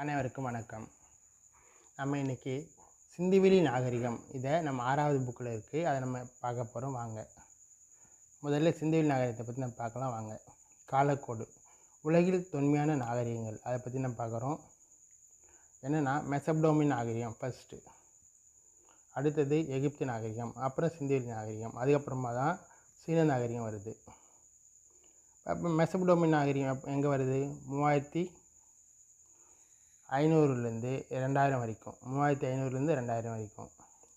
அனைவருக்கும் வணக்கம். நம்ம இன்னைக்கு சிந்துவெளி நாகரிகம் இதை நம்ம ஆறாவது புக்கில் இருக்குது அதை நம்ம பார்க்க போகிறோம் வாங்க. முதல்ல சிந்துவெளி நாகரிகத்தை பற்றி நம்ம பார்க்கலாம். வாங்க. காலக்கோடு. உலகில் தொன்மையான நாகரிகங்கள். அதை பற்றி நம்ம பார்க்குறோம் என்னென்னா மெசப்டோமின் நாகரிகம் ஃபஸ்ட்டு அடுத்தது எகிப்து நாகரிகம். அப்புறம் சிந்துவெளி நாகரிகம். அதுக்கப்புறமா தான் சீன நாகரிகம் வருது. அப்போ மெசப்டோமின் நாகரிகம் எங்கே வருது? மூவாயிரத்தி ஐநூறுலேருந்து ரெண்டாயிரம் வரைக்கும். மூவாயிரத்தி ஐநூறுலேருந்து ரெண்டாயிரம் வரைக்கும்.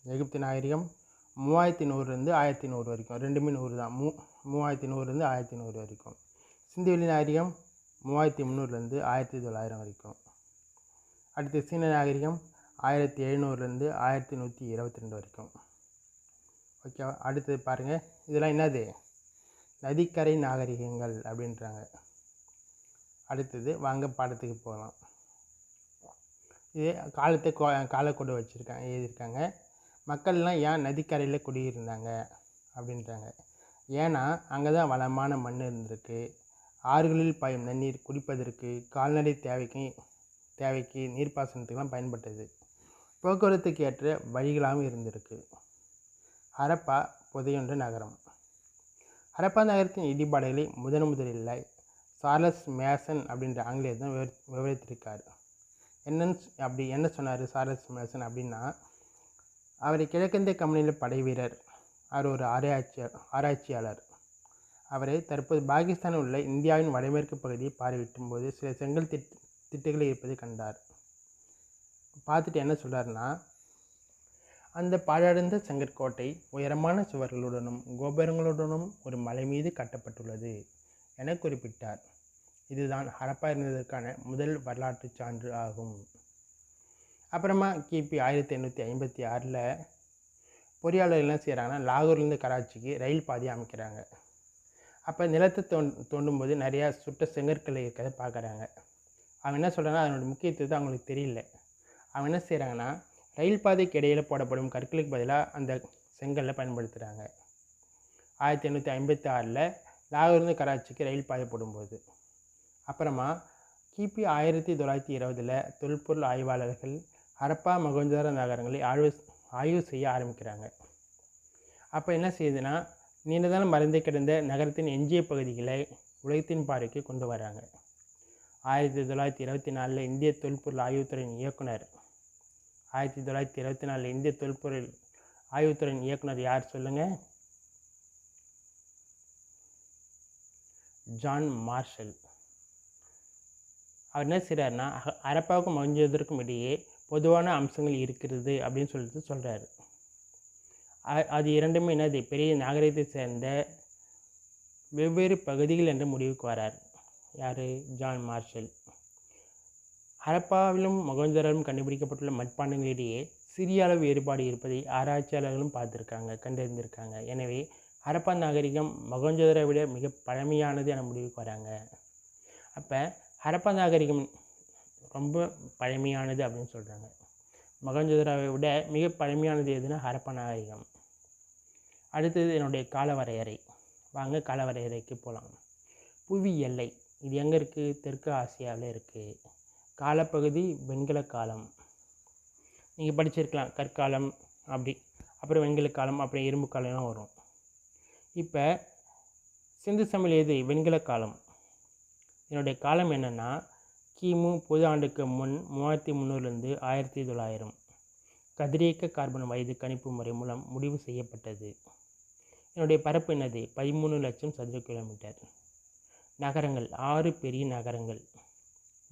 எகிப்து நாகரிகம் மூவாயிரத்தி நூறுலேருந்து ஆயிரத்தி நூறு வரைக்கும். ரெண்டுமே நூறு தான். மூ மூவாயிரத்தி நூறுலேருந்து ஆயிரத்தி நூறு வரைக்கும். சிந்துவெளி நாகரிகம் மூவாயிரத்தி முந்நூறுலேருந்து ஆயிரத்தி தொள்ளாயிரம் வரைக்கும். அடுத்து சீன நாகரிகம் ஆயிரத்தி எழுநூறுலேருந்து ஆயிரத்தி நூற்றி இருபத்தி ரெண்டு வரைக்கும். ஓகேவா அடுத்தது பாருங்கள் இதெல்லாம் என்னது? நதிக்கரை நாகரிகங்கள் அப்படின்றாங்க. அடுத்தது வாங்க பாடத்துக்கு போகலாம். இது காலத்தை கோ காலக்கொடு வச்சுருக்காங்க எழுதியிருக்காங்க. மக்கள்லாம் ஏன் நதிக்கரையில் குடியிருந்தாங்க அப்படின்றாங்க. ஏன்னா அங்கே தான் வளமான மண் இருந்திருக்கு. ஆறுகளில் பாயும் நன்னீர் குடிப்பதற்கு கால்நடை தேவைக்கு தேவைக்கு நீர்ப்பாசனத்துக்கெலாம் பயன்பட்டது. போக்குவரத்துக்கு ஏற்ற வழிகளாகவும் இருந்திருக்கு. ஹரப்பா புதையுண்ட நகரம். ஹரப்பா நகரத்தின் இடிபாடுகளை முதன் முதலில் சார்லஸ் மேசன் அப்படின்ற ஆங்கிலேயர் தான் விவரி விவரித்திருக்கார். என்னன்னு அப்படி என்ன சொன்னார்? சாரஸ் மேசன் அப்படின்னா அவர் கிழக்கிந்திய கம்பெனியில் படை வீரர். அவர் ஒரு ஆராய்ச்சி ஆராய்ச்சியாளர். அவரை தற்போது பாகிஸ்தானில் உள்ள இந்தியாவின் வடமேற்கு பகுதியை பார்வையிட்டும் போது சில செங்கல் திட் திட்டுகள் இருப்பதை கண்டார். பார்த்துட்டு என்ன சொல்கிறாருன்னா அந்த பாழடைந்த செங்கற்கோட்டை உயரமான சுவர்களுடனும் கோபுரங்களுடனும் ஒரு மலை மீது கட்டப்பட்டுள்ளது என குறிப்பிட்டார். இதுதான் ஹரப்பா இருந்ததற்கான முதல் வரலாற்று சான்று ஆகும். அப்புறமா கிபி ஆயிரத்தி எண்ணூற்றி ஐம்பத்தி ஆறில் பொறியாளர்கள் என்ன செய்கிறாங்கன்னா லாகூர்லேருந்து கராச்சிக்கு ரயில் பாதை அமைக்கிறாங்க. அப்போ நிலத்தை தோண் தோண்டும் போது நிறையா சுட்ட செங்கற்கள் இருக்கிறத பார்க்குறாங்க. அவங்க என்ன சொல்கிறாங்கன்னா அதனோட முக்கியத்துவத்தை அவங்களுக்கு தெரியல. அவங்க என்ன செய்கிறாங்கன்னா ரயில் பாதைக்கு இடையில் போடப்படும் கற்களுக்கு பதிலாக அந்த செங்கல்லை பயன்படுத்துகிறாங்க ஆயிரத்தி எண்ணூற்றி ஐம்பத்தி ஆறில் லாகூர்லேருந்து கராச்சிக்கு ரயில் பாதை போடும்போது. அப்புறமா கிபி ஆயிரத்தி தொள்ளாயிரத்தி இருபதில் தொல்பொருள் ஆய்வாளர்கள் ஹரப்பா மகோஞ்சார நகரங்களை ஆய்வு ஆய்வு செய்ய ஆரம்பிக்கிறாங்க. அப்போ என்ன செய்யுதுன்னா நீண்டதான மறைந்து கிடந்த நகரத்தின் எஞ்சிய பகுதிகளை உலகத்தின் பார்வைக்கு கொண்டு வராங்க. ஆயிரத்தி தொள்ளாயிரத்தி இருபத்தி நாலில் இந்திய தொல்பொருள் ஆய்வுத்துறையின் இயக்குனர் ஆயிரத்தி தொள்ளாயிரத்தி இருபத்தி நாலில் இந்திய தொல்பொருள் ஆய்வுத்துறையின் இயக்குனர் யார் சொல்லுங்கள் ஜான் மார்ஷல். அவர் என்ன செய்கிறாருன்னா அரப்பாவுக்கும் மஞ்சதற்கும் இடையே பொதுவான அம்சங்கள் இருக்கிறது அப்படின்னு சொல்லிட்டு சொல்கிறாரு அது இரண்டுமே என்னது? பெரிய நாகரிகத்தை சேர்ந்த வெவ்வேறு பகுதிகள் என்ற முடிவுக்கு வரார். யார்? John Marshall. ஹரப்பாவிலும் மொகஞ்சரிலும் கண்டுபிடிக்கப்பட்டுள்ள மட்பாண்டங்களிடையே சிறிய அளவு வேறுபாடு இருப்பதை ஆராய்ச்சியாளர்களும் பார்த்துருக்காங்க கண்டறிந்திருக்காங்க. எனவே ஹரப்பா நாகரிகம் மொகஞ்சதரை விட மிக பழமையானது என முடிவுக்கு வராங்க. அப்போ ஹரப்பா நாகரிகம் ரொம்ப பழமையானது அப்படின்னு சொல்கிறாங்க மகஞ்சதுராவை விட மிக பழமையானது எதுனா ஹரப்பா நாகரிகம். அடுத்தது என்னுடைய காலவரையறை. வாங்க காலவரையறைக்கு போகலாம் புவி எல்லை. இது எங்கே இருக்குது தெற்கு ஆசியாவில் இருக்குது காலப்பகுதி வெண்கல காலம். நீங்கள் படிச்சிருக்கலாம். கற்காலம் அப்படி. அப்புறம் வெண்கல காலம் அப்புறம் இரும்பு காலம்லாம் வரும். இப்போ சிந்து சமையல் எது? வெண்கல காலம். என்னுடைய காலம் என்னென்னா கிமு பொது ஆண்டுக்கு முன் மூவாயிரத்தி முந்நூறுலேருந்து ஆயிரத்தி தொள்ளாயிரம். கதிரியக்க கார்பன் வயது கணிப்பு முறை மூலம் முடிவு செய்யப்பட்டது. என்னுடைய பரப்பு என்னது? பதிமூணு லட்சம் சதுர கிலோமீட்டர். நகரங்கள் ஆறு பெரிய நகரங்கள்.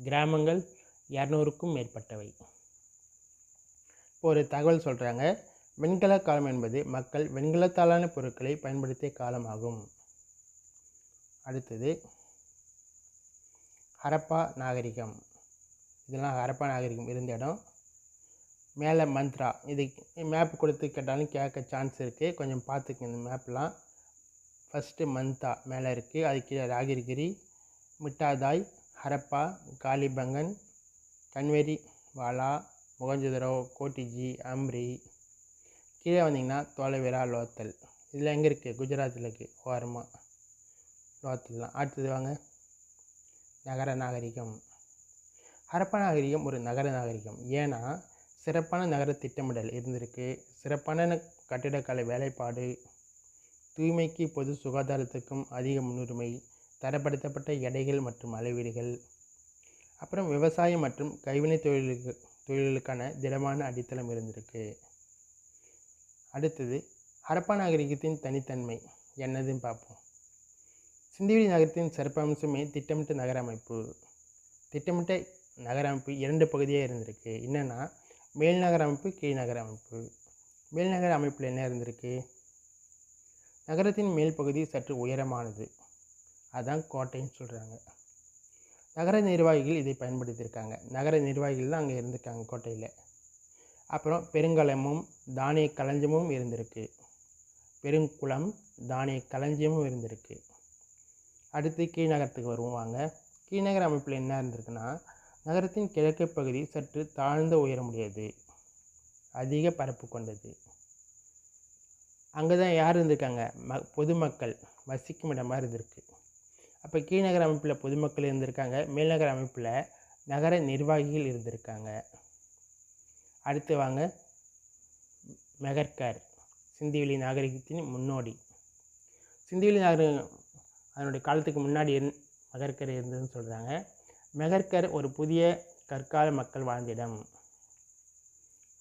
கிராமங்கள் இரநூறுக்கும் மேற்பட்டவை. இப்போ ஒரு தகவல் சொல்கிறாங்க வெண்கல காலம் என்பது மக்கள் வெண்கலத்தாலான பொருட்களை பயன்படுத்திய காலமாகும். அடுத்தது ஹரப்பா நாகரிகம். இதெல்லாம் ஹரப்பா நாகரிகம் இருந்த இடம். மேலே மந்த்ரா. இது மேப் கொடுத்து கேட்டாலும் கேட்க சான்ஸ் இருக்குது கொஞ்சம் பார்த்துக்கங்க இந்த மேப்லாம் ஃபஸ்ட்டு மந்த்ரா மேலே இருக்குது அது கீழே ராகிரிகிரி மிட்டாதாய் ஹரப்பா காலிபங்கன் கன்வேரி வாலா முகஞ்சதரோ கோட்டிஜி அம்ரி. கீழே வந்தீங்கன்னா தோலவேரா லோத்தல். இதில் எங்கே இருக்குது குஜராத்தில் இருக்குது ஓரமாக லோத்தல்லாம் அடுத்தது வாங்க. நகர நாகரிகம். ஹரப்பா நாகரிகம் ஒரு நகர நாகரிகம். ஏன்னா சிறப்பான நகர திட்டமிடல் இருந்திருக்கு. சிறப்பான கட்டிடக்கலை வேலைப்பாடு தூய்மைக்கு பொது சுகாதாரத்துக்கும் அதிக முன்னுரிமை தரப்படுத்தப்பட்ட எடைகள் மற்றும் அளவீடுகள் அப்புறம் விவசாயம் மற்றும் கைவினை தொழிலுக்கு தொழில்களுக்கான திடமான அடித்தளம் இருந்திருக்கு. அடுத்தது ஹரப்பா நாகரிகத்தின் தனித்தன்மை. என்னதுன்னு பார்ப்போம் சிந்துவெளி நகரத்தின் சிறப்பம்சமே திட்டமிட்ட நகர அமைப்பு. திட்டமிட்ட நகர அமைப்பு இரண்டு பகுதியாக இருந்திருக்கு. என்னென்னா மேல்நகர அமைப்பு கீழ்நகர அமைப்பு. மேல்நகர அமைப்பில் என்ன இருந்திருக்கு? நகரத்தின் மேல் பகுதி சற்று உயரமானது. அதுதான் கோட்டைன்னு சொல்கிறாங்க நகர நிர்வாகிகள் இதை பயன்படுத்தியிருக்காங்க. நகர நிர்வாகிகள் தான் அங்கே இருந்திருக்காங்க கோட்டையில். அப்புறம் பெருங்கலமும் தானிய களஞ்சியமும் இருந்திருக்கு. பெருங்குளம் தானிய களஞ்சியமும் இருந்திருக்கு. அடுத்து கீழ்நகரத்துக்கு வருவோம் வாங்க. கீழ்நகர அமைப்பில் என்ன இருந்திருக்குன்னா நகரத்தின் கிழக்கு பகுதி சற்று தாழ்ந்த உயரமுடையது. அதிக பரப்பு கொண்டது. அங்கே தான் யார் இருந்திருக்காங்க? ம பொதுமக்கள் வசிக்கும் இடமாக இருந்திருக்கு. அப்போ கீழ்நகர அமைப்பில் பொதுமக்கள் இருந்திருக்காங்க. மேல்நகர அமைப்பில் நகர நிர்வாகிகள் இருந்திருக்காங்க. அடுத்து வாங்க. மெகர்கர் சிந்திவெளி நாகரிகத்தின் முன்னோடி. சிந்திவெளி நாகரிகம் அதனுடைய காலத்துக்கு முன்னாடி இருந் மெகர்கர் இருந்ததுன்னு சொல்கிறாங்க மெகர்கர் ஒரு புதிய கற்கால மக்கள் வாழ்ந்த இடம்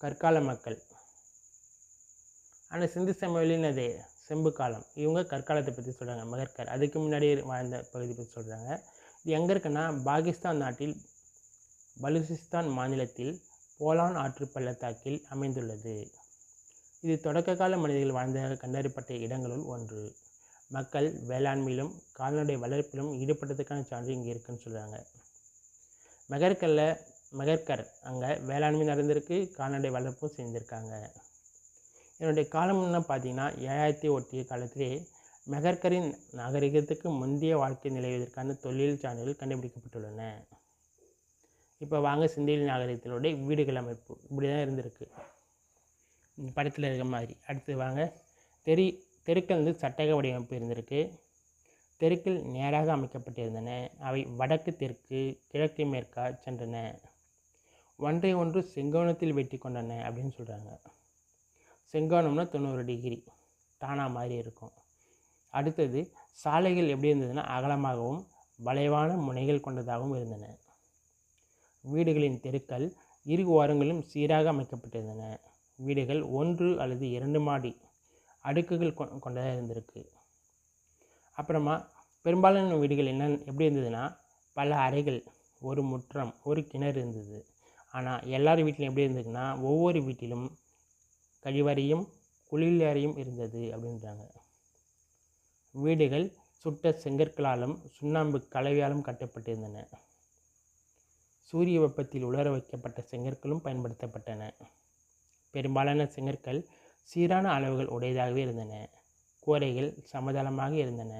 கற்கால மக்கள். ஆனால் சிந்து சமவெளின்னு அது செம்பு காலம். இவங்க கற்காலத்தை பற்றி சொல்கிறாங்க மெகர்கர். அதுக்கு முன்னாடி வாழ்ந்த பகுதி பற்றி சொல்கிறாங்க இது எங்கே இருக்குன்னா பாகிஸ்தான் நாட்டில் பலுசிஸ்தான் மாநிலத்தில் போலான் ஆற்று பள்ளத்தாக்கில் அமைந்துள்ளது. இது தொடக்க கால மனிதர்கள் வாழ்ந்ததாக கண்டறியப்பட்ட இடங்களுள் ஒன்று. மக்கள் வேளாண்மையிலும் கால்நடை வளர்ப்பிலும் ஈடுபட்டதுக்கான சான்று இங்கே இருக்குன்னு சொல்கிறாங்க மெகர்கல்ல மெகர்கர் அங்கே வேளாண்மை நடந்திருக்கு கால்நடை வளர்ப்பும் செஞ்சுருக்காங்க என்னுடைய காலம்னு பார்த்தீங்கன்னா ஏழாயிரத்தி ஒட்டிய காலத்திலே மெகர்கரின் நாகரிகத்துக்கு முந்தைய வாழ்க்கை நிலவுவதற்கான தொழில் சான்றுகள் கண்டுபிடிக்கப்பட்டுள்ளன. இப்போ வாங்க சிந்தையில் நாகரிகத்தினுடைய வீடுகள் அமைப்பு இப்படி தான் இருந்திருக்கு. படத்தில் இருக்க மாதிரி. அடுத்து வாங்க தெரி தெருக்கள் வந்து சட்டக வடிவமைப்பு இருந்திருக்கு. தெருக்கள் நேராக அமைக்கப்பட்டிருந்தன. அவை வடக்கு தெற்கு கிழக்கு மேற்கா சென்றன. ஒன்றை ஒன்று செங்கோணத்தில் வெட்டி கொண்டன அப்படின்னு சொல்கிறாங்க செங்கோணம்னா தொண்ணூறு டிகிரி. தானா மாதிரி இருக்கும். அடுத்தது சாலைகள் எப்படி இருந்ததுன்னா அகலமாகவும் வளைவான முனைகள் கொண்டதாகவும் இருந்தன. வீடுகளின் தெருக்கள் இரு ஓரங்களும் சீராக அமைக்கப்பட்டிருந்தன. வீடுகள் ஒன்று அல்லது இரண்டு மாடி அடுக்குகள் கொ கொண்டதாக இருந்திருக்கு. அப்புறமா பெரும்பாலான வீடுகள் என்ன எப்படி இருந்ததுன்னா பல அறைகள் ஒரு முற்றம் ஒரு கிணறு இருந்தது. ஆனால் எல்லார் வீட்டிலும் எப்படி இருந்ததுன்னா ஒவ்வொரு வீட்டிலும் கழிவறையும் குளியலறையும் இருந்தது அப்படின்றாங்க. வீடுகள் சுட்ட செங்கற்களாலும் சுண்ணாம்பு கலவையாலும் கட்டப்பட்டிருந்தன. சூரிய வெப்பத்தில் உலர வைக்கப்பட்ட செங்கற்களும் பயன்படுத்தப்பட்டன. பெரும்பாலான செங்கற்கள் சீரான அளவுகள் உடையதாகவே இருந்தன. கூரைகள் சமதளமாக இருந்தன.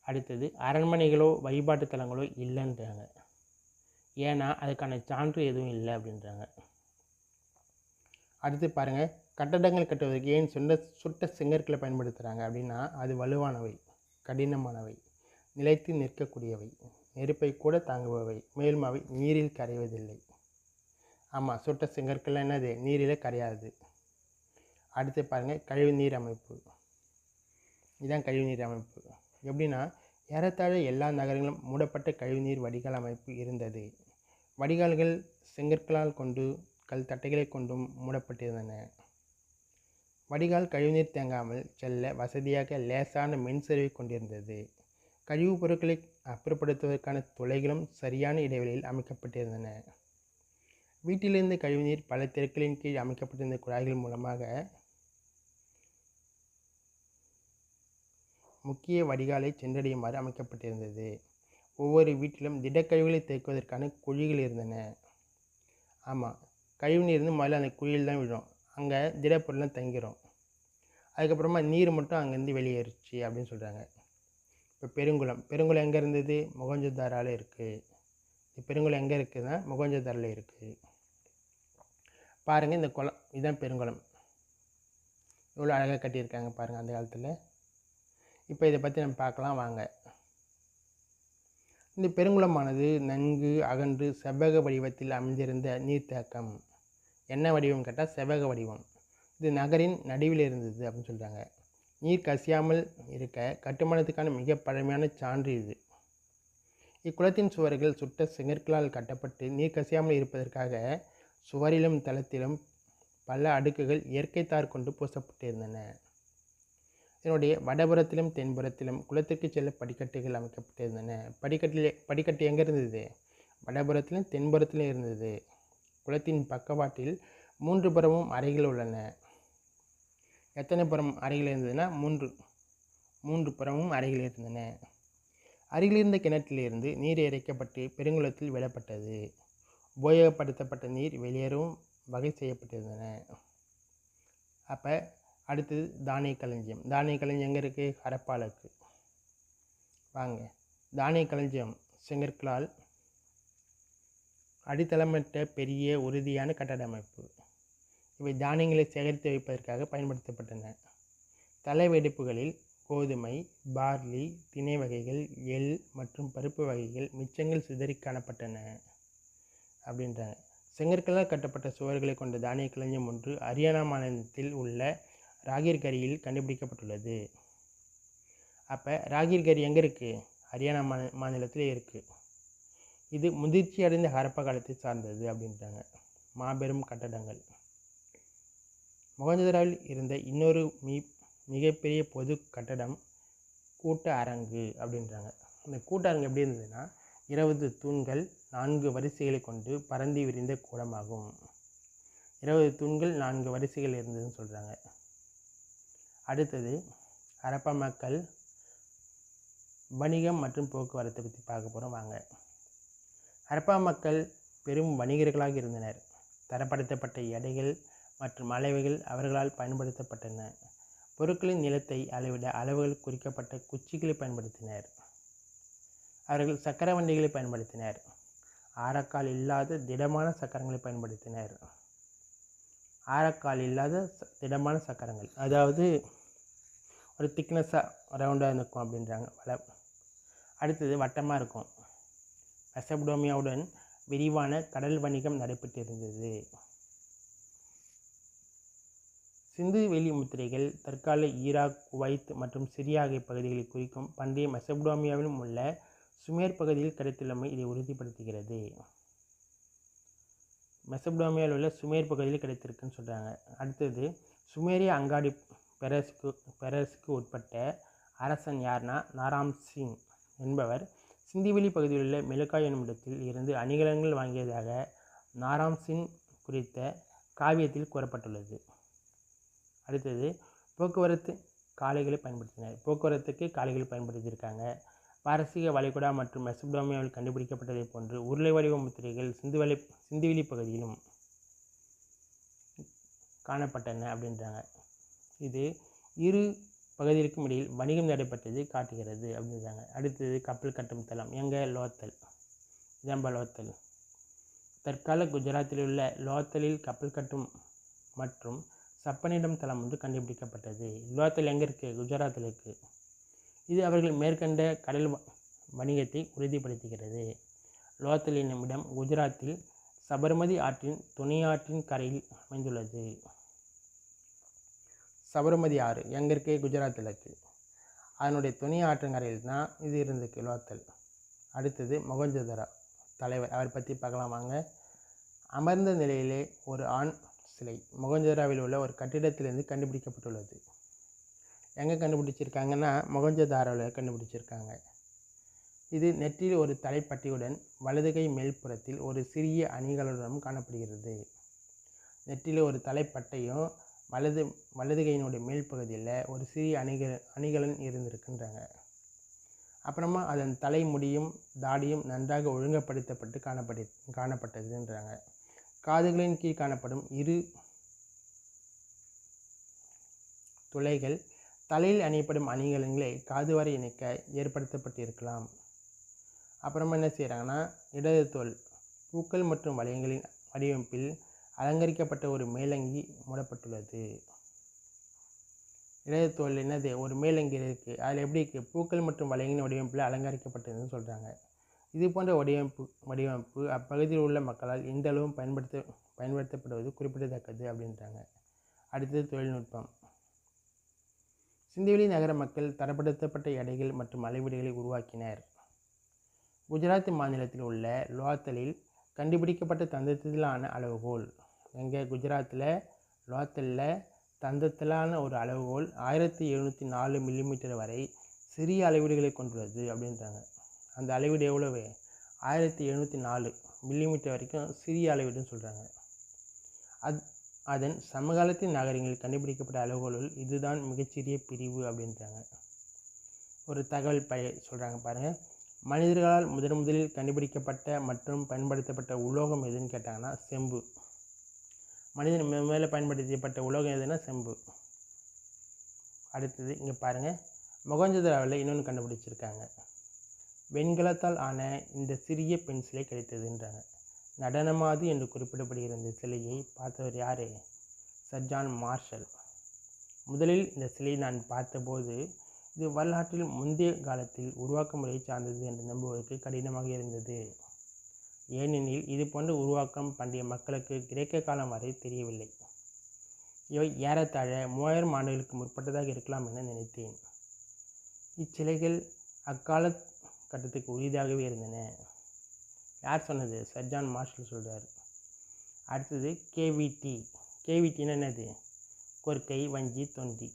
அடுத்தது அரண்மனைகளோ வழிபாட்டு தலங்களோ இல்லைன்றாங்க. ஏன்னா அதுக்கான சான்று எதுவும் இல்லை அப்படின்றாங்க. அடுத்து பாருங்கள் கட்டடங்கள் கட்டுவதற்கு ஏன் சுண்ட சுட்ட செங்கற்களை பயன்படுத்துகிறாங்க அப்படின்னா அது வலுவானவை கடினமானவை நிலைத்து நிற்கக்கூடியவை நெருப்பை கூட தாங்குபவை மேலும் அவை நீரில் கரைவதில்லை. ஆமாம் சுட்ட செங்கற்கள் என்னது? நீரில் கரையாது. அடுத்து பாருங்கள் கழிவுநீர் அமைப்பு இதுதான் கழிவுநீர் அமைப்பு எப்படின்னா ஏறத்தாழ எல்லா நகரங்களும் மூடப்பட்ட கழிவுநீர் வடிகால் அமைப்பு இருந்தது. வடிகால்கள் செங்கற்களால் கொண்டு கல் தட்டைகளை கொண்டும் மூடப்பட்டிருந்தன. வடிகால் கழிவுநீர் தேங்காமல் செல்ல வசதியாக லேசான மின்சரிவை கொண்டிருந்தது. கழிவுப் பொருட்களை அப்புறப்படுத்துவதற்கான துளைகளும் சரியான இடைவெளியில் அமைக்கப்பட்டிருந்தன. வீட்டிலிருந்து கழிவுநீர் பல தெருக்களின் கீழ் அமைக்கப்பட்டிருந்த குழாய்கள் மூலமாக முக்கிய வடிகாலை சென்றடையுமாறு அமைக்கப்பட்டிருந்தது. ஒவ்வொரு வீட்டிலும் திடக்கழிவுகளை தேக்குவதற்கான குழிகள் இருந்தன. ஆமாம் கழிவுநீர் வந்து முதல்ல அந்த குழியில் தான் விழும். அங்கே திடப்பொருள்லாம் தங்கிரும். அதுக்கப்புறமா நீர் மட்டும் அங்கேருந்து வெளியேறுச்சு அப்படின்னு சொல்கிறாங்க இப்போ பெருங்குளம் பெருங்குளம் எங்கே இருந்தது? முகஞ்சதாரால் இருக்குது இந்த பெருங்குளம் எங்கே இருக்குதுன்னா முகஞ்சதாரில் இருக்குது பாருங்கள் இந்த குளம் இதுதான் பெருங்குளம். எவ்வளோ அழகாக கட்டியிருக்காங்க பாருங்கள் அந்த காலத்தில். இப்போ இதை பற்றி நம்ம பார்க்கலாம் வாங்க. இந்த பெருங்குளமானது நன்கு அகன்று செவ்வக வடிவத்தில் அமைந்திருந்த நீர்த்தேக்கம். என்ன வடிவம் கேட்டால் செவ்வக வடிவம். இது நகரின் நடுவில் இருந்தது அப்படின்னு சொல்கிறாங்க நீர் கசியாமல் இருக்க கட்டுமானத்துக்கான மிக பழமையான சான்று இது. இக்குளத்தின் சுவர்கள் சுட்ட செங்கற்களால் கட்டப்பட்டு நீர் கசியாமல் இருப்பதற்காக சுவரிலும் தளத்திலும் பல அடுக்குகள் இயற்கை தார் கொண்டு பூசப்பட்டிருந்தன. இதனுடைய வடபுறத்திலும் தென்புறத்திலும் குளத்திற்கு செல்ல படிக்கட்டுகள் அமைக்கப்பட்டிருந்தன. படிக்கட்டிலே படிக்கட்டு எங்கே இருந்தது? வடபுறத்திலும் தென்புறத்திலும் இருந்தது. குளத்தின் பக்கவாட்டில் மூன்று புறமும் அறைகள் உள்ளன. எத்தனை புறம் அறைகள் இருந்ததுன்னா மூன்று மூன்று புறமும் அறைகள் இருந்தன. அருகிலிருந்த கிணற்றிலிருந்து நீர் இறைக்கப்பட்டு பெருங்குளத்தில் விடப்பட்டது. உபயோகப்படுத்தப்பட்ட நீர் வெளியேறவும் வகை செய்யப்பட்டிருந்தன. அப்போ அடுத்தது தானிய களஞ்சியம் தானிய களஞ்சியம் எங்கே இருக்குது ஹரப்பால இருக்குது வாங்க. தானிய களஞ்சியம் செங்கற்களால் அடித்தளமிட்ட பெரிய உறுதியான கட்டட அமைப்பு இவை தானியங்களை சேகரித்து வைப்பதற்காக பயன்படுத்தப்பட்டன. தலைவெடுப்புகளில் கோதுமை பார்லி திணை வகைகள் எள் மற்றும் பருப்பு வகைகள் மிச்சங்கள் சிதறி காணப்பட்டன அப்படின்றாங்க. செங்கற்களால் கட்டப்பட்ட சுவர்களை கொண்ட தானிய களஞ்சியம் ஒன்று ஹரியானா மாநிலத்தில் உள்ள ராகிர்கரியில் கண்டுபிடிக்கப்பட்டுள்ளது. அப்போ ராகிர்கரி எங்கே இருக்குது ஹரியானா மா மாநிலத்தில் இருக்குது இது முதிர்ச்சி அடைந்த ஹரப்ப காலத்தை சார்ந்தது அப்படின்றாங்க மாபெரும் கட்டடங்கள். மொகஞ்சதாராவில் இருந்த இன்னொரு மீ மிகப்பெரிய பொது கட்டடம் கூட்ட அரங்கு அப்படின்றாங்க. அந்த கூட்ட அரங்கு எப்படி இருந்ததுன்னா இருபது தூண்கள் நான்கு வரிசைகளை கொண்டு பரந்தி விரிந்த கூடமாகும். இருபது தூண்கள் நான்கு வரிசைகள் இருந்ததுன்னு சொல்கிறாங்க அடுத்தது ஹரப்பா மக்கள் வணிகம் மற்றும் போக்குவரத்தை பற்றி பார்க்க போகிறோம் வாங்க. ஹரப்பா மக்கள் பெரும் வணிகர்களாக இருந்தனர். தரப்படுத்தப்பட்ட எடைகள் மற்றும் அளவுகள் அவர்களால் பயன்படுத்தப்பட்டன. பொருட்களின் நிலத்தை அளவிட அளவுகள் குறிக்கப்பட்ட குச்சிகளை பயன்படுத்தினர். அவர்கள் சக்கர வண்டிகளை பயன்படுத்தினர். ஆரக்கால் இல்லாத திடமான சக்கரங்களை பயன்படுத்தினர். ஆரக்கால் இல்லாத ச- திடமான சக்கரங்கள். அதாவது ஒரு திக்னஸாக ரவுண்டாக இருக்கும் அப்படின்றாங்க. வலை அடுத்தது வட்டமாக இருக்கும். மெசபடோமியாவுடன் விரிவான கடல் வணிகம் நடைபெற்றிருந்தது. சிந்து வெளி முத்திரைகள் தற்கால ஈராக் குவைத் மற்றும் சிரியா ஆகிய பகுதிகளை குறிக்கும் பண்டைய மெசபடோமியாவிலும் உள்ள சுமேர் பகுதியில் கிடைத்துள்ளமை இதை உறுதிப்படுத்துகிறது. மெசபடோமியாவில் உள்ள சுமேர் பகுதியில் கிடைத்திருக்குன்னு சொல்கிறாங்க அடுத்தது சுமேரிய அங்காடி பெரஸுக்கு பெரஸுக்கு உட்பட்ட அரசன் யார்னா? நாராம் சிங் என்பவர் சிந்திவெளி பகுதியில் உள்ள மெலுக்காய் எனும் இடத்தில் இருந்து அணிகலன்கள் வாங்கியதாக நாராம் சிங் குறித்த காவியத்தில் கூறப்பட்டுள்ளது. அடுத்தது போக்குவரத்து காளைகளை பயன்படுத்தினர். போக்குவரத்துக்கு காளைகளை பயன்படுத்தியிருக்காங்க. பாரசீக வளைகுடா மற்றும் மெசபடோமியாவில் கண்டுபிடிக்கப்பட்டதைப் போன்று உருளை வடிவ முத்திரைகள் சிந்துவெளி சிந்துவெளி பகுதியிலும் காணப்பட்டன அப்படின்றாங்க. இது இரு பகுதிகளுக்கும் இடையில் வணிகம் நடைபெற்றது காட்டுகிறது அப்படின்றாங்க. அடுத்தது கப்பல் கட்டும் தளம் எங்கே லோத்தல்? ஜம்ப லோத்தல். தற்கால குஜராத்தில் உள்ள லோத்தலில் கப்பல் கட்டும் மற்றும் சப்பனிடம் தளம் ஒன்று கண்டுபிடிக்கப்பட்டது. லோத்தல் எங்கே இருக்குது குஜராத்தில் இருக்குது இது அவர்கள் மேற்கண்ட கடல் வணிகத்தை உறுதிப்படுத்துகிறது. லோத்தல் என்னும் இடம் குஜராத்தில் சபர்மதி ஆற்றின் துணையாற்றின் கரையில் அமைந்துள்ளது. சபரமதி ஆறு எங்கே இருக்குது குஜராத்தில் இருக்குது அதனுடைய துணை ஆற்றங்கரையில் தான் இது இருந்துக்கு லோத்தல் அடுத்தது மொகஞ்சதரா தலைவர். அவர் பற்றி பார்க்கலாம் வாங்க. அமர்ந்த நிலையிலே ஒரு ஆண் சிலை மொகஞ்சதாராவில் உள்ள ஒரு கட்டிடத்திலிருந்து கண்டுபிடிக்கப்பட்டுள்ளது. எங்கே கண்டுபிடிச்சிருக்காங்கன்னா மொகஞ்சதாராவில் கண்டுபிடிச்சிருக்காங்க. இது நெற்றியில் ஒரு தலைப்பட்டியுடன் வலதுகை மேல்புறத்தில் ஒரு சிறிய அணிகளுடனும் காணப்படுகிறது. நெற்றியில் ஒரு தலைப்பட்டையும் வலது வலது கையினுடைய மேல் பகுதியில் ஒரு சிறிய அணிக அணிகலன் இருந்திருக்கின்றாங்க. அப்புறமா அதன் தலைமுடியும் தாடியும் நன்றாக ஒழுங்கப்படுத்தப்பட்டு காணப்படு காணப்பட்டதுன்றாங்க. காதுகளின் கீழ் காணப்படும் இரு துளைகள் தலையில் அணியப்படும் அணிகலன்களை காது வரை இணைக்க ஏற்படுத்தப்பட்டிருக்கலாம். அப்புறமா என்ன செய்கிறாங்கன்னா இடது தோல் பூக்கள் மற்றும் வளையங்களின் வடிவமைப்பில் அலங்கரிக்கப்பட்ட ஒரு மேலங்கி மூடப்பட்டுள்ளது. இடது தோல் என்னது? ஒரு மேலங்கி இருக்குது அதில் எப்படி இருக்குது பூக்கள் மற்றும் வளையங்களின் வடிவமைப்பில் அலங்கரிக்கப்பட்டதுன்னு சொல்கிறாங்க இது போன்ற வடிவமைப்பு வடிவமைப்பு அப்பகுதியில் உள்ள மக்களால் இன்றளவும் பயன்படுத்த பயன்படுத்தப்படுவது குறிப்பிடத்தக்கது அப்படின்றாங்க. அடுத்தது தொழில்நுட்பம். சிந்துவெளி நகர மக்கள் தரப்படுத்தப்பட்ட எடைகள் மற்றும் அளவீடுகளை உருவாக்கினர். குஜராத் மாநிலத்தில் உள்ள லோத்தலில் கண்டுபிடிக்கப்பட்ட தந்தத்திலான அளவுகோல். எங்கே குஜராத்தில் லோத்தலில் தந்தத்திலான ஒரு அளவுகோல் ஆயிரத்தி எழுநூற்றி நாலு மில்லிமீட்டர் வரை சிறிய அளவீடுகளை கொண்டுள்ளது அப்படின்றாங்க. அந்த அளவீடு எவ்வளவு? ஆயிரத்தி எழுநூற்றி நாலு மில்லிமீட்டர் வரைக்கும் சிறிய அளவீடுன்னு சொல்கிறாங்க அது அதன் சமகாலத்தின் நகரங்களில் கண்டுபிடிக்கப்பட்ட அளவுகோல்கள் இதுதான் மிகச்சிறிய பிரிவு அப்படின்றாங்க. ஒரு தகவல் பய சொல்கிறாங்க பாருங்கள் மனிதர்களால் முதன் முதலில் கண்டுபிடிக்கப்பட்ட மற்றும் பயன்படுத்தப்பட்ட உலோகம் எதுன்னு கேட்டாங்கன்னா செம்பு. மனிதன் மே- மேலே பயன்படுத்தப்பட்ட உலோகம் எதுனா செம்பு. அடுத்தது இங்கே பாருங்கள் மொகஞ்சதாவில் இன்னொன்று கண்டுபிடிச்சிருக்காங்க. வெண்கலத்தால் ஆன இந்த சிறிய பென்சிலை கிடைத்ததுன்றாங்க. நடனமாது என்று குறிப்பிடப்படுகிற இந்த சிலையை பார்த்தவர் யார்? Sir John Marshall. முதலில் இந்த சிலையை நான் பார்த்தபோது இது வரலாற்றில் முந்தைய காலத்தில் உருவாக்க முறையை சார்ந்தது என்று நம்புவதற்கு கடினமாக இருந்தது. ஏனெனில் இது போன்ற உருவாக்கம் பண்டைய மக்களுக்கு கிரேக்க காலம் வரை தெரியவில்லை. இவை ஏறத்தாழ மூவாயிரம் ஆண்டுகளுக்கு முற்பட்டதாக இருக்கலாம் என நினைத்தேன். இச்சிலைகள் அக்கால கட்டத்துக்கு உரியதாகவே இருந்தன. யார் சொன்னது? சர்ஜான் மார்ஷல் சொல்கிறார் அடுத்தது கேவிடி கேவிடின்னா என்னது? கொர்க்கை வஞ்சி தொந்தி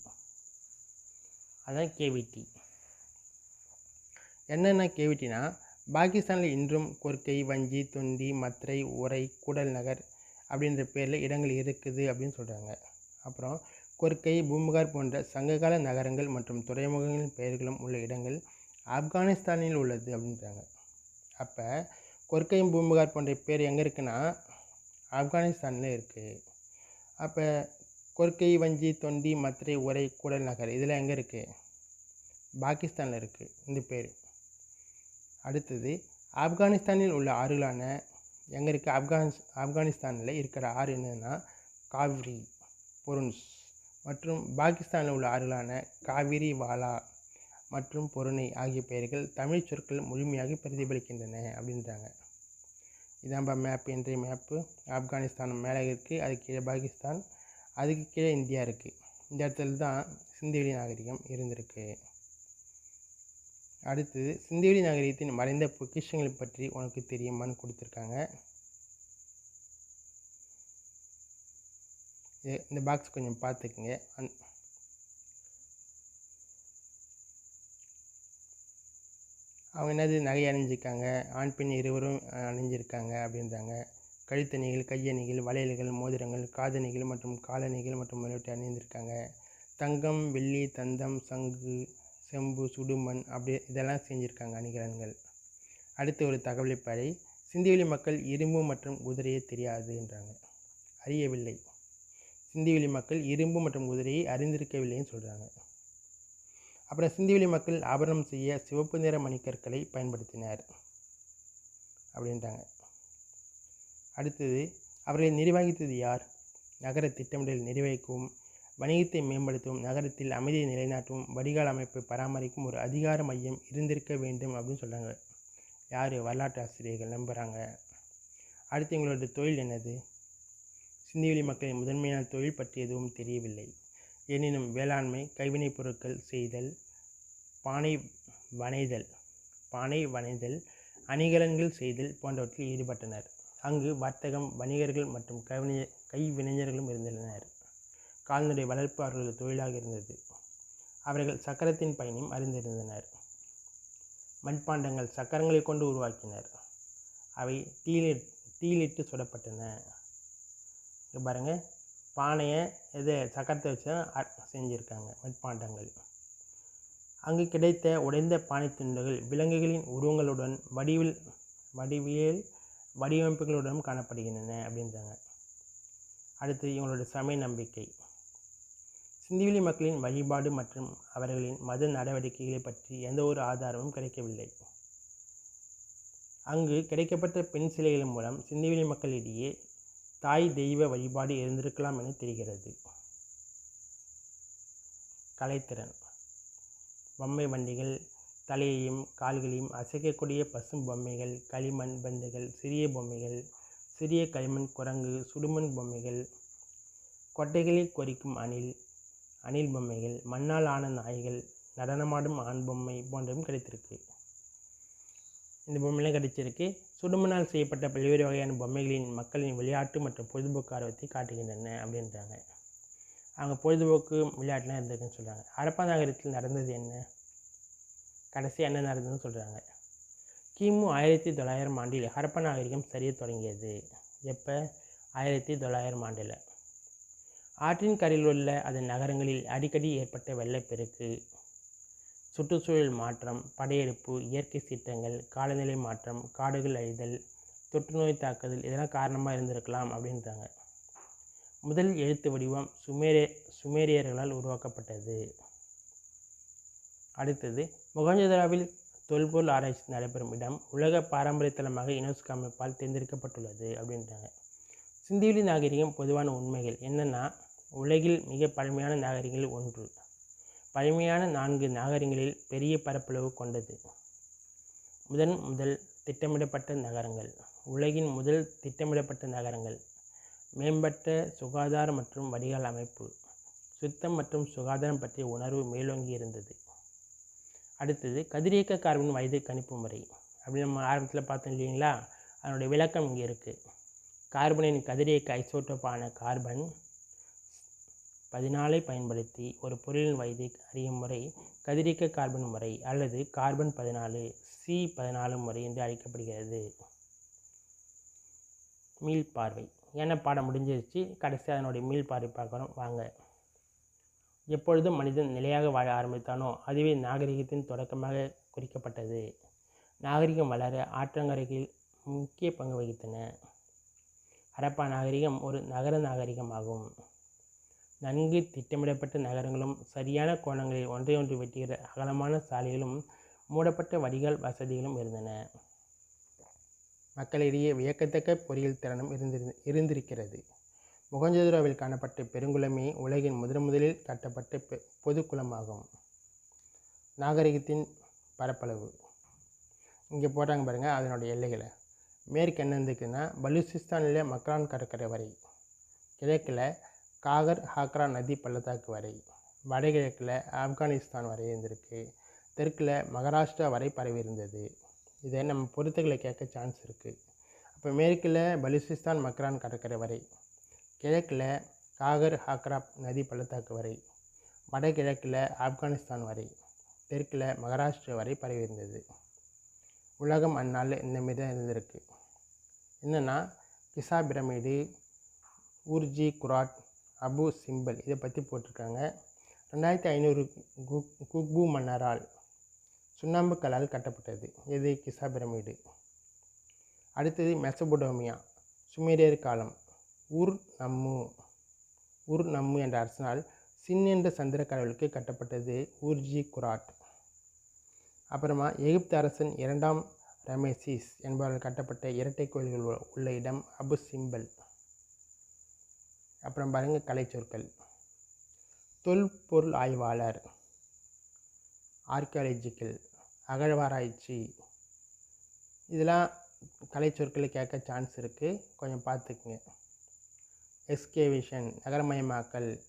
அதான் கேவிடி என்னென்ன கேவிட்டினா பாகிஸ்தானில் இன்றும் கொர்க்கை வஞ்சி தொண்டி மத்ரை உரை கூடல் நகர் அப்படின்ற பேரில் இடங்கள் இருக்குது அப்படின்னு சொல்கிறாங்க அப்புறம் கொர்க்கை பூம்புகார் போன்ற சங்ககால நகரங்கள் மற்றும் துறைமுகங்களின் பெயர்களும் உள்ள இடங்கள் ஆப்கானிஸ்தானில் உள்ளது அப்படின்றாங்க. அப்போ கொர்க்கையும் பூம்புகார் போன்ற பேர் எங்கே இருக்குன்னா ஆப்கானிஸ்தானில் இருக்குது அப்போ கொர்க்கை வஞ்சி தொண்டி மத்ரை உரை கூடல் நகர் இதெல்லாம் எங்கே இருக்குது பாகிஸ்தானில் இருக்குது இந்த பேர். அடுத்தது ஆப்கானிஸ்தானில் உள்ள ஆறுகளான எங்கே இருக்குது ஆப்கானிஸ் ஆப்கானிஸ்தானில் இருக்கிற ஆறு என்னென்னா காவிரி பொருன்ஸ் மற்றும் பாகிஸ்தானில் உள்ள ஆறுகளான காவிரி வாலா மற்றும் பொருணை ஆகிய பெயர்கள் தமிழ் சொற்கள் முழுமையாக பிரதிபலிக்கின்றன அப்படின்றாங்க. இதாம்பா மேப் இன்றைய மேப்பு ஆப்கானிஸ்தான் மேலே இருக்குது அதுக்கு கீழே பாகிஸ்தான் அதுக்கு கீழே இந்தியா இருக்குது இந்த இடத்துல தான் சிந்துவெளி நாகரிகம் இருந்திருக்கு. அடுத்தது சிந்துவெளி நாகரிகத்தின் மறைந்த பொக்கிஷங்களை பற்றி உனக்கு தெரியுமான்னு கொடுத்துருக்காங்க. இந்த பாக்ஸ் கொஞ்சம் பார்த்துக்குங்க. அந் அவங்க என்னது நகை அணிஞ்சிருக்காங்க ஆண் பெண் இருவரும் அணிஞ்சிருக்காங்க அப்படின்றாங்க. கழுத்தணிகள் கையணிகள் வளையல்கள் மோதிரங்கள் காதணிகள் மற்றும் காலணிகள் மற்றும் விளையாட்டு அணிந்திருக்காங்க. தங்கம் வெள்ளி தந்தம் சங்கு செம்பு சுடுமண் அப்படி இதெல்லாம் செஞ்சுருக்காங்க அணிகலன்கள். அடுத்து ஒரு தகவலை படை சிந்திவெளி மக்கள் இரும்பு மற்றும் குதிரையை தெரியாதுன்றாங்க. அறியவில்லை. சிந்திவெளி மக்கள் இரும்பு மற்றும் குதிரையை அறிந்திருக்கவில்லைன்னு சொல்கிறாங்க அப்புறம் சிந்திவெளி மக்கள் ஆபரணம் செய்ய சிவப்பு நிற மணிக்கற்களை பயன்படுத்தினர் அப்படின்றாங்க. அடுத்தது அவர்களை நிர்வகித்தது யார்? நகர திட்டமிடல் நிர்வகிக்கும் வணிகத்தை மேம்படுத்தவும் நகரத்தில் அமைதியை நிலைநாட்டவும் வடிகால் அமைப்பை பராமரிக்கும் ஒரு அதிகார மையம் இருந்திருக்க வேண்டும் அப்படின்னு சொல்கிறாங்க யார்? வரலாற்று ஆசிரியர்கள் நம்புகிறாங்க அடுத்து எங்களோட தொழில் என்னது? சிந்திவெளி மக்களின் முதன்மையான தொழில் பற்றி எதுவும் தெரியவில்லை. எனினும் வேளாண்மை கைவினைப் பொருட்கள் செய்தல் பானை வனைதல் பானை வனைதல் அணிகலன்கள் செய்தல் போன்றவற்றில் ஈடுபட்டனர். அங்கு வர்த்தகம் வணிகர்கள் மற்றும் கைவினை கைவினைஞர்களும் இருந்தனர் கால்நடை வளர்ப்பு அவர்களது தொழிலாக இருந்தது. அவர்கள் சக்கரத்தின் பயனையும் அறிந்திருந்தனர். மண்பாண்டங்கள் சக்கரங்களை கொண்டு உருவாக்கினர். அவை தீயிலி தீயிலிட்டு சுடப்பட்டன. இங்கே பாருங்கள் பானையை இது சக்கரத்தை வச்சு தான் செஞ்சுருக்காங்க மட்பாண்டங்கள் அங்கு கிடைத்த உடைந்த பானை துண்டுகள் விலங்குகளின் உருவங்களுடன் வடிவில் வடிவியல் வடிவமைப்புகளுடன் காணப்படுகின்றன அப்படின்றாங்க. அடுத்து இவங்களோட சமய நம்பிக்கை. சிந்திவெளி மக்களின் வழிபாடு மற்றும் அவர்களின் மத நடவடிக்கைகளை பற்றி எந்த ஒரு ஆதாரமும் கிடைக்கவில்லை. அங்கு கிடைக்கப்பட்ட பெண் சிலைகள் மூலம் சிந்திவெளி மக்களிடையே தாய் தெய்வ வழிபாடு இருந்திருக்கலாம் என தெரிகிறது. கலைத்திறன். பொம்மை வண்டிகள் தலையையும் கால்களையும் அசைக்கக்கூடிய பசும் பொம்மைகள் களிமண் பந்துகள் சிறிய பொம்மைகள் சிறிய களிமண் குரங்கு சுடுமண் பொம்மைகள் கொட்டைகளை கொறிக்கும் அணில் அணில் பொம்மைகள் மண்ணால் ஆன நாய்கள் நடனமாடும் ஆண் பொம்மை போன்றவும் கிடைத்திருக்கு. இந்த பொம்மைலாம் கிடைச்சிருக்கு சுடுமணால் செய்யப்பட்ட பல்வேறு வகையான பொம்மைகளின் மக்களின் விளையாட்டு மற்றும் பொழுதுபோக்கு ஆர்வத்தை காட்டுகின்றன அப்படின்றாங்க. அவங்க பொழுதுபோக்கு விளையாட்டுலாம் இருந்திருக்குன்னு சொல்கிறாங்க ஹரப்பா நகரத்தில் நடந்தது என்ன? கடைசி என்ன நடந்ததுன்னு சொல்கிறாங்க கிமு ஆயிரத்தி தொள்ளாயிரம் ஆண்டில் ஹரப்பா நாகரிகம் சரிய தொடங்கியது. எப்போ? ஆயிரத்தி தொள்ளாயிரம் ஆண்டில். ஆற்றின் கரையில் உள்ள அதன் நகரங்களில் அடிக்கடி ஏற்பட்ட வெள்ளப்பெருக்கு சுற்றுச்சூழல் மாற்றம் படையெடுப்பு இயற்கை சீற்றங்கள் காலநிலை மாற்றம் காடுகள் அழிதல் தொற்றுநோய் தாக்குதல் இதெல்லாம் காரணமாக இருந்திருக்கலாம் அப்படின்றாங்க. முதல் எழுத்து வடிவம் சுமேரிய சுமேரியர்களால் உருவாக்கப்பட்டது. அடுத்தது மொகஞ்சதாராவில் தொல்பொருள் ஆராய்ச்சி நடைபெறும் இடம் உலக பாரம்பரிய தலமாக யுனெஸ்கோ அமைப்பால் தேர்ந்தெடுக்கப்பட்டுள்ளது அப்படின்றாங்க. சிந்திவெளி நாகரிகம் பொதுவான உண்மைகள் என்னென்னா உலகில் மிக பழமையான நாகரிகங்களில் ஒன்று. பழமையான நான்கு நாகரிகங்களில் பெரிய பரப்பளவு கொண்டது. முதன் முதல் திட்டமிடப்பட்ட நகரங்கள். உலகின் முதல் திட்டமிடப்பட்ட நகரங்கள். மேம்பட்ட சுகாதார மற்றும் வடிகால் அமைப்பு. சுத்தம் மற்றும் சுகாதாரம் பற்றிய உணர்வு மேலோங்கி இருந்தது. அடுத்தது கதிரியக்க கார்பன் வயது கணிப்பு முறை. அப்படி நம்ம ஆரம்பத்தில் பார்த்தோம் இல்லைங்களா? அதனுடைய விளக்கம் இங்கே இருக்குது கார்பனின் கதிரியக்க ஐசோட்டோப்பான கார்பன் பதினாலை பயன்படுத்தி ஒரு பொருளின் வயதை அறியும் முறை கதிரியக்க கார்பன் முறை அல்லது கார்பன் பதினாலு சி பதினாலு முறை என்று அழைக்கப்படுகிறது. மீள் பார்வை. ஏன்னா பாடம் முடிஞ்சிருச்சு? கடைசி அதனுடைய மீள் பார்வை பார்க்குறோம் வாங்க. எப்பொழுதும் மனிதன் நிலையாக வாழ ஆரம்பித்தானோ அதுவே நாகரிகத்தின் தொடக்கமாக குறிக்கப்பட்டது. நாகரிகம் வளர ஆற்றங்கரைகள் முக்கிய பங்கு வகித்தன. ஹரப்பா நாகரிகம் ஒரு நகர நாகரிகமாகும். நன்கு திட்டமிடப்பட்ட நகரங்களும் சரியான கோணங்களில் ஒன்றையொன்று வெட்டுகிற அகலமான சாலைகளும் மூடப்பட்ட வடிகால் வசதிகளும் இருந்தன. மக்களிடையே வியக்கத்தக்க பொறியியல் திறனும் இருந்திரு இருந்திருக்கிறது. முகஞ்சதுராவில் காணப்பட்ட பெருங்குளமே உலகின் முதன் முதலில் கட்டப்பட்ட பெ பொதுக்குளமாகும். நாகரிகத்தின் பரப்பளவு. இங்கே போட்டாங்க பாருங்கள் அதனுடைய எல்லைகளை. மேற்கு என்ன இருந்துக்குன்னா பலூசிஸ்தானில் மக்ரான் கடற்கரை வரை. கிழக்கில் காகர் ஹாக்ரா நதி பள்ளத்தாக்கு வரை வடகிழக்கில் ஆப்கானிஸ்தான் வரை இருந்திருக்கு. தெற்கில் மகாராஷ்டிரா வரை பரவி இருந்தது. இதை நம்ம பொருத்துக்களை கேட்க சான்ஸ் இருக்குது அப்போ மேற்கில் பலூசிஸ்தான் மக்ரான் கடற்கரை வரை கிழக்கில் காகர் ஹாக்ரா நதி பள்ளத்தாக்கு வரை வடகிழக்கில் ஆப்கானிஸ்தான் வரை தெற்கில் மகாராஷ்டிரா வரை பரவி இருந்தது. உலகம் அந்நாளில் இந்த மாரி தான் இருந்திருக்கு. என்னென்னா கிசா பிரமிடு ஊர்ஜி குராட் அபு சிம்பல் இதை பற்றி போட்டிருக்காங்க. ரெண்டாயிரத்தி ஐநூறு கு குக்பு மன்னரால் சுண்ணாம்பு கல்லால் கட்டப்பட்டது. இது கிசா பிரமிடு. அடுத்தது மெசபுடோமியா சுமேரியர் காலம். உர் நம்மு உர் நம்மு என்ற அரசனால் சின் என்ற சந்திர கடவுளுக்கு கட்டப்பட்டது ஊர்ஜி குராட். அப்புறமா எகிப்து அரசன் இரண்டாம் ரமேசிஸ் என்பவரால் கட்டப்பட்ட இரட்டை கோயில்கள் உள்ள இடம் அபு சிம்பல். அப்புறம் பாருங்க கலைச்சொற்கள். தொல்பொருள் ஆய்வாளர் ஆர்கியாலஜிக்கல் அகழ்வாராய்ச்சி. இதெல்லாம் கலைச்சொற்களை கேட்க சான்ஸ் இருக்குது கொஞ்சம் பார்த்துக்குங்க. எக்ஸ்கேவிஷன் நகரமயமாக்கல்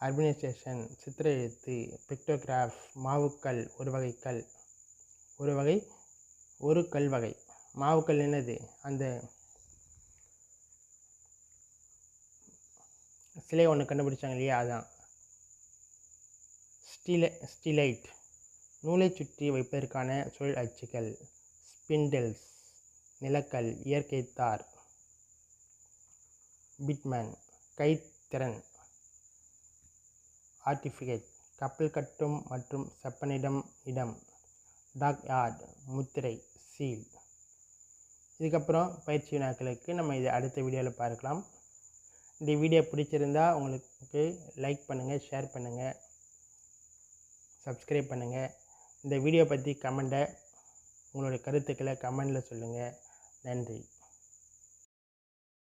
அர்பனைசேஷன் சித்திர எழுத்து பிக்டோகிராஃப் மாவுக்கல் ஒரு வகை கல். ஒரு வகை ஒரு கல் வகை. மாவுக்கல் என்னது? அந்த சிலை ஒன்று கண்டுபிடிச்சாங்க இல்லையா? அதான். ஸ்டீல ஸ்டீலைட். நூலை சுற்றி வைப்பதற்கான சுழல் அச்சுகள். ஸ்பிண்டில்ஸ். நிலக்கல். இயற்கை தார். பிட்மேன். கைத்திறன். ஆர்டிஃபிகேட் கப்பல் கட்டும் மற்றும் செப்பனிடம் இடம். Dockyard. முத்திரை. சீல். இதுக்கப்புறம் பயிற்சி வினாக்களுக்கு நம்ம இதை அடுத்த வீடியோவில் பார்க்கலாம். இந்த வீடியோ பிடிச்சிருந்தா உங்களுக்கு லைக் பண்ணுங்கள் ஷேர் பண்ணுங்கள் சப்ஸ்கிரைப் பண்ணுங்கள் இந்த வீடியோ பற்றி கமெண்ட்டை உங்களுடைய கருத்துக்களை கமெண்டில் சொல்லுங்கள் நன்றி.